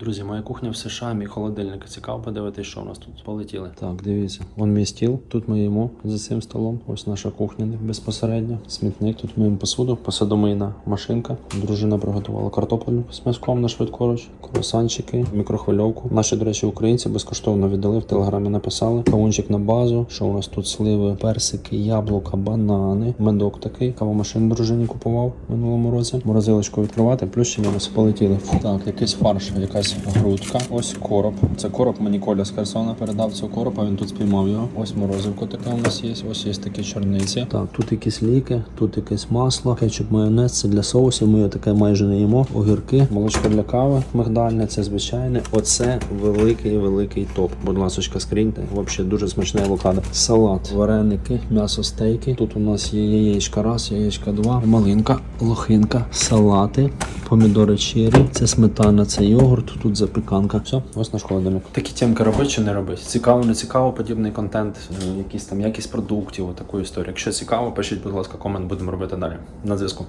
Друзі, моя кухня в США, мій холодильник. Цікаво подивитись, що у нас тут полетіли. Так, дивіться, вон мій стіл. Тут ми їмо за цим столом. Ось наша кухня безпосередньо. Смітник. Тут миємо посуду, посудомийна машинка. Дружина приготувала картоплю з м'язком на швидкоруч, круасанчики, мікрохвильовку. Наші, до речі, українці безкоштовно віддали в телеграмі. Написали кавунчик на базу. Що у нас тут сливи, персики, яблука, банани, медок такий. Кавомашин дружині купував в минулому році. Морозилочку відкривати, плюс ще мінус полетіли. Так, якийсь фарш, якась грудка. Ось короб. Це короб мені Коля з Херсона передав цього короба. Він тут спіймав його. Ось морозивко таке у нас є. Ось є такі чорниці. Так, тут якісь ліки, тут якесь масло, кетчуп, майонез. Це для соусів. Ми його таке майже не їмо. Огірки, молочко для кави, мигдальне, це звичайне. Оце великий великий топ. Будь ласочка, скріньте. Взагалі дуже смачна авокадо. Салат, вареники, м'ясо стейки. Тут у нас є яєчка раз, яєчка два, малинка, лохинка, салати, помідори чері, це сметана, це йогурт, тут запіканка. Все, ось наш холодильник. Такі тімки робити чи не робити? Цікаво, не цікаво, подібний контент, е, якісь там якість продуктів, таку історію. Якщо цікаво, пишіть, будь ласка, комент, будемо робити далі. На зв'язку.